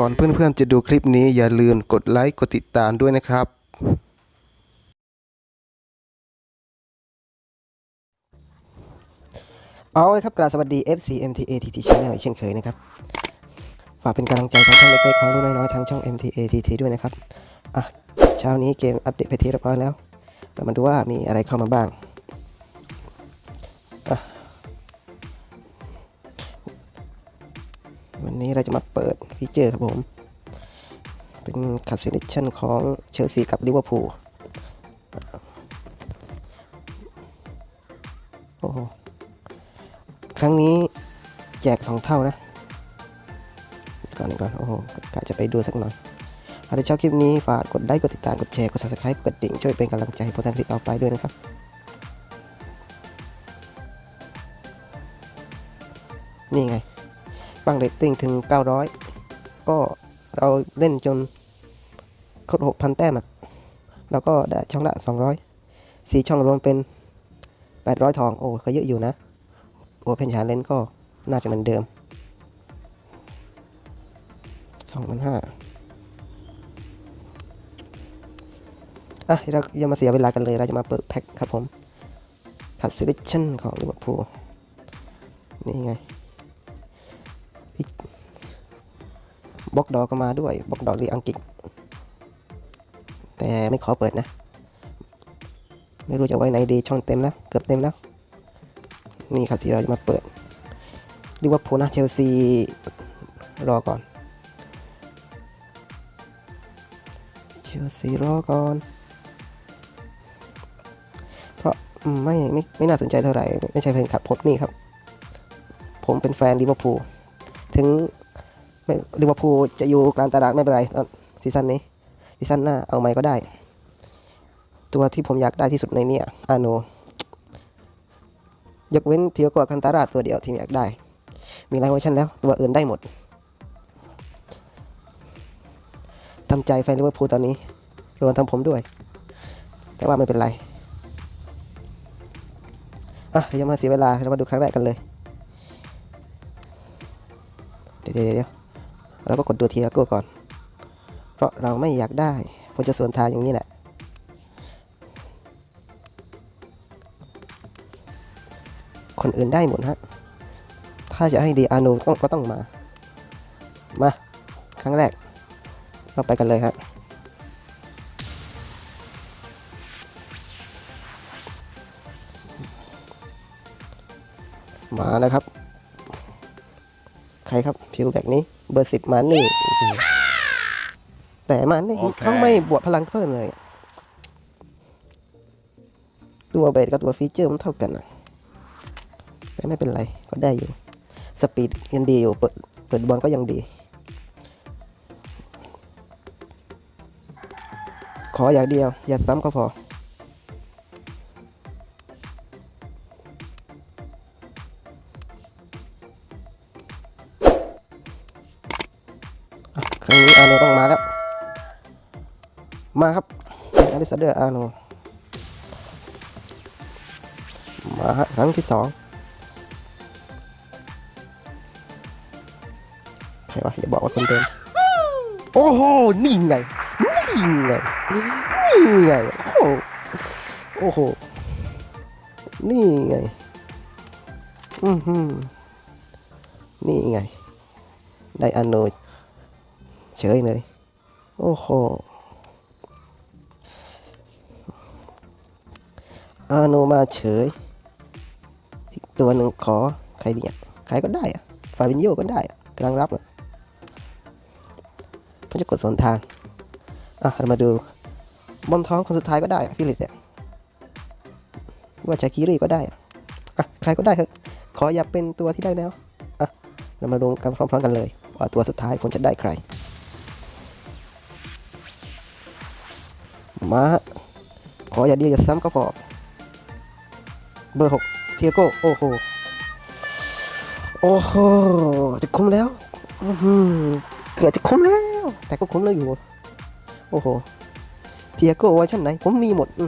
ก่อนเพื่อนๆจะดูคลิปนี้อย่าลืมกดไลค์กดติดตามด้วยนะครับ เอาเลยครับกราบสวัสดี FC MTA TT Channel อีกเช่นเคยนะครับ ฝากเป็นกำลังใจทางช่องเล็กๆของรุ่นน้อยๆทางช่อง MTA TT ด้วยนะครับ อะ เช้านี้เกมอัปเดตไปที่เรียบร้อยแล้ว เรามาดูว่ามีอะไรเข้ามาบ้างอะวันนี้เราจะมาเปิด ฟีเจอร์ครับผม เป็นคัสเซเลชันของเชลซีกับลิเวอร์พูลโอ้โห ครั้งนี้แจกสองเท่านะ ก่อนก่อน โอ้โหกะจะไปดูสักหน่อยถ้าได้ชอบคลิปนี้ ฝากกดไลค์ กดติดตาม กดแชร์ กด subscribe กดดิ่ง ช่วยเป็นกำลังใจให้พวกท่านคลิกเอาไปด้วยนะครับนี่ไงตั้งเรตติ้งถึง 900 ก็เราเล่นจนครบ6,000แต้มอะแล้วก็ได้ช่องละ200สี่ช่องรวมเป็น800ทอง โอ้ก็เยอะอยู่นะโอเพนชาเลนก็น่าจะเหมือนเดิม2,500อะเราอย่ามาเสียเวลากันเลย เราจะมาเปิดแพ็คครับผมคัดเซิลิชั่นของลิเวอร์พูลนี่ไง บล็อกดอก็มาด้วยบล็อกดอลีอังกฤษ แต่ไม่ขอเปิดนะ ไม่รู้จะไว้ไหนดีช่องเต็มแล้ว เกือบเต็มแล้ว นี่ครับที่เราจะมาเปิดลิเวอร์พูลนะเชลซีรอก่อนเชลซีรอก่อนเพราะไม่ไม่ไม่น่าสนใจเท่าไหร่ ไม่ใช่แฟนคลับผมนี่ครับ ผมเป็นแฟนลิเวอร์พูลถึง ไม่ลิเวอร์พูลจะอยู่กลางตารางไม่เป็นไรตอนซีซั่นนี้ซีซั่นหน้าเอาไม่ก็ได้ ตัวที่ผมอยากได้ที่สุดในเนี้อาโนยกเว้นเทียโกคันตาราตัวเดียวที่อยากได้ มีหลายเวอร์ชันแล้วตัวอื่นได้หมดทำใจแฟนลิเวอร์พูลตอนนี้รวมทั้งผมด้วย แต่ว่าไม่เป็นไรอะอย่ามาเสียเวลาเรามาดูครั้งแรกกันเลย เดี๋ยวเดี๋ยว เราก็กดดูเทียโกก่อน เพราะเราไม่อยากได้ผมจะสวนทางอย่างนี้แหละ คนอื่นได้หมดฮะ ถ้าจะให้ดีอานูต้องก็ต้องมา มา ครั้งแรก เราไปกันเลยฮะมาแล้วครับ ใครครับผิวแบบนี้ เบอร์สิบมานี่อื้อหือแต่มันนี่โอเคเขาไม่บวกพลังเพิ่มเลย ตัวเบสกับตัวฟีเจอร์มันเท่ากันนะแต่ไม่เป็นไร ก็ได้อยู่ สปีดยังดีอยู่ เปิดเปิดบอลก็ยังดี ขออย่างเดียว อย่าซ้ำก็พอ ต้องมาแล้ว มาครับเป็นอลิซาเดอร์อาโนมาฮะครั้งที่สองใครวะอย่าบอกว่าคนเดิมโอ้โห นี่ไง นี่ไง นี่ไง โอ้โหโอ้โห นี่ไง อือหือนี่ไง ได้อันโน เฉยเลย โอ้โหอาโนมาเฉย อีกตัวหนึ่งขอใครเนี่ยใครก็ได้อะฟาบินโยก็ได้กำลังรับอะผมจะกดสวนทาง อะเรามาดูบอลท้องคนสุดท้ายก็ได้ฟิลิปเนี่ยว่าชาคิรีก็ได้อะใครก็ได้เถอะขออย่าเป็นตัวที่ได้แล้วอะเรามาดูกันพร้อมๆกันเลย ว่าตัวสุดท้ายผมจะได้ใคร มาขออย่าเดียวอย่าซ้ำก็พอ เบอร์หกเทียโก้ โอ้โห โอ้โห จะคุ้มแล้วอื้อหือเกือบจะคุ้มแล้ว แต่ก็คุ้มแล้วอยู่ โอ้โห เทียโก้เวอร์ชันไหน ผมมีหมด อื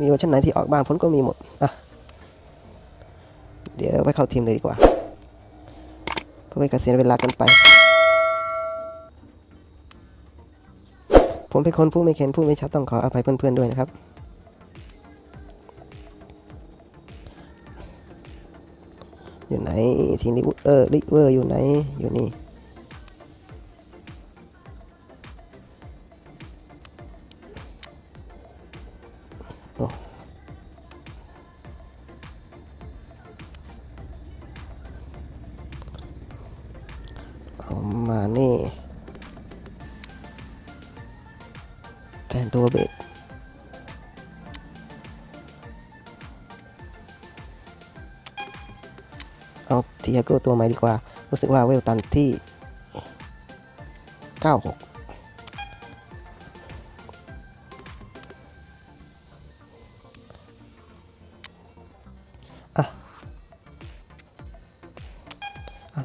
มีเวอร์ชันไหนที่ออกบ้างผมก็มีหมด อะ เดี๋ยวเราไปเข้าทีมเลยดีกว่า เพื่อไม่ให้เสียเวลากันไป ผมเป็นคนพูดไม่เข็นพูดไม่ชัดต้องขออภัยเพื่อนๆด้วยนะครับ อยู่ไหนทีมลิเวอริเวอร์อยู่ไหนอยู่นี่เอามานี่ แทนตัวเบสเอาเทียโก้ตัวใหม่ดีกว่า รู้สึกว่าเวลตันที่ 96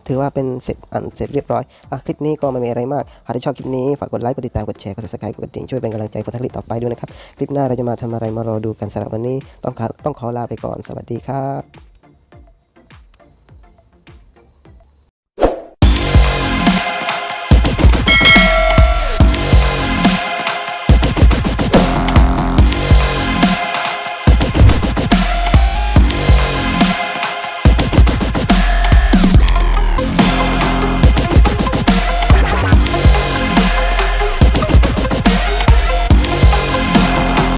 ถือว่าเป็นเสร็จอันเสร็จเรียบร้อยอะคลิปนี้ก็ไม่มีอะไรมาก หากที่ชอบคลิปนี้ ฝากกดไลค์ กดติดตาม กดแชร์ กด subscribe กดกระดิ่งช่วยเป็นกำลังใจผลผลิตต่อไปด้วยนะครับ คลิปหน้าเราจะมาทำอะไรมารอดูกันสำหรับวันนี้ ต้องขอต้องขอลาไปก่อน สวัสดีครับ